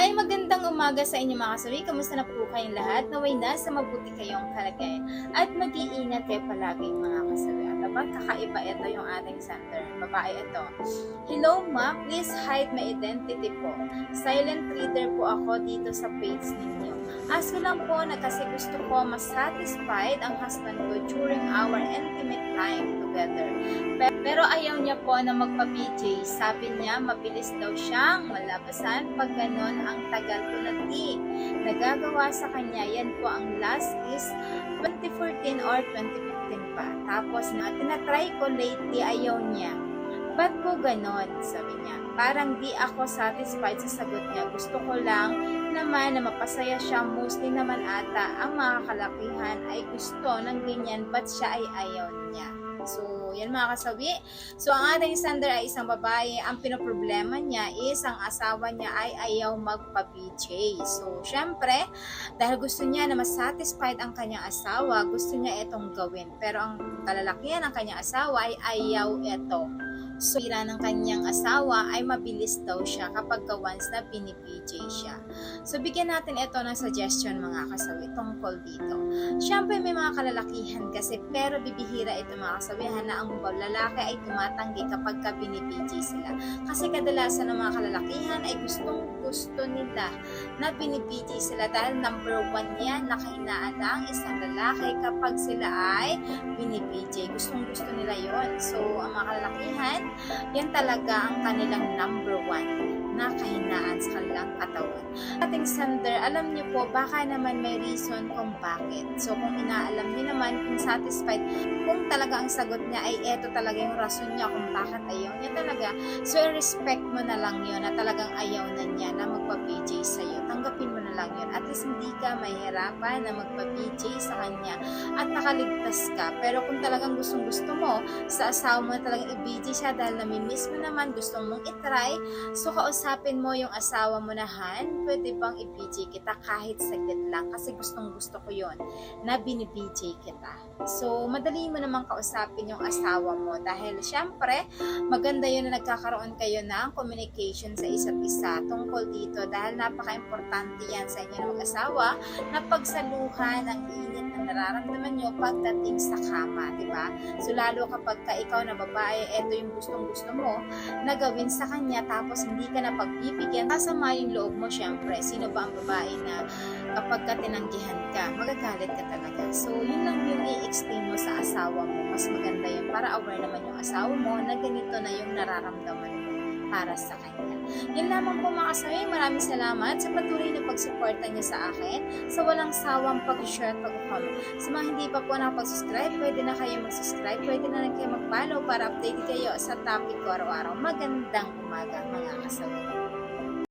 Hi, magandang umaga sa inyo mga kasawi. Kamusta na po kayong lahat? Naway nasa mabuti kayong kalagayan. At mag-iingat kayo palagi mga kasawi. At aba, kakaiba ito yung ating center. Babae ito. Hello ma, please hide my identity po. Silent reader po ako dito sa page ninyo. Ask ko lang po na kasi gusto ko mas satisfied ang husband ko during our intimate time together. Pe- Pero ayaw niya po na magpa-PJ. Sabi niya, mabilis daw siyang malabasan pag ganon ang tagal tulad ni. Nagagawa sa kanya, yan po ang last is 2014 or 2015 pa. Tapos na, tinatry ko lately, ayaw niya. Ba't po ganon? Sabi niya. Parang di ako satisfied sa sagot niya. Gusto ko lang naman na mapasaya siya. Mostly naman ata ang mga kalakihan ay gusto ng ganyan ba't siya ay ayaw niya. So, yan mga kasabi. So, ang ating Sander ay isang babae. Ang pinoproblema niya is ang asawa niya ay ayaw magpa-PJ. So, syempre, dahil gusto niya na mas-satisfied ang kanyang asawa, gusto niya itong gawin. Pero ang kalalakihan ng kanyang asawa ay ayaw ito. So, ira ng kanyang asawa ay mabilis daw siya kapag ka once na pinipj siya. So, bigyan natin ito ng suggestion mga kasawi tungkol dito. Siyempre, may mga kalalakihan kasi pero bibihira ito mga kasawihan na ang lalaki ay tumatanggi kapag ka pinipj sila. Kasi kadalasan ng mga kalalakihan ay gustong gusto nila na pinipj sila dahil number one yan na kahinaan na ang isang lalaki kapag sila ay pinipj. Gustong gusto nila yon So, ang mga yan talaga ang kanilang number one kahinaan sa kanilang katawan. Ating Sander, alam niyo po, baka naman may reason kung bakit. So, kung inaalam niyo naman, kung satisfied, kung talaga ang sagot niya ay eto talaga yung rason niya kung bakit ayaw niya talaga, so i-respect mo na lang yun na talagang ayaw na niya na magpa-PJ sa'yo. Tanggapin lang yun. At least hindi ka mahirapan na magpa-PJ sa kanya at nakaligtas ka. Pero kung talagang gustong gusto mo, sa asawa mo talagang i-PJ siya dahil namimiss mo naman, gusto mong itry, so kausapin mo yung asawa mo na, Han, pwede bang i-PJ kita kahit saglit lang kasi gustong gusto ko yon na bini-PJ kita. So, madali mo naman kausapin yung asawa mo dahil syempre, maganda yun na nagkakaroon kayo ng communication sa isa't isa tungkol dito dahil napaka-importante yan sa inyo ng mag-asawa na pagsaluhan ang init na nararamdaman nyo pagdating sa kama, di ba? So, lalo kapag ka ikaw na babae, eto yung gustong gusto mo na gawin sa kanya tapos hindi ka na pagbibigyan, kasama yung loob mo syempre. Sino ba ang babae na kapag ka tinanggihan ka, magagalit ka talaga. So, yun lang yung i-explain mo sa asawa mo. Mas maganda yun para aware naman yung asawa mo na ganito na yung nararamdaman para sa kanya. Yun lamang po mga kasawi. Maraming salamat sa patuloy na pagsuporta niyo sa akin sa walang sawang pag-share at pag-comment. Sa mga hindi pa po nakapag-subscribe, pwede na kayo mag-subscribe, pwede na rin kayo mag-follow para update kayo sa topic ko araw-araw. Magandang umaga mga kasawi.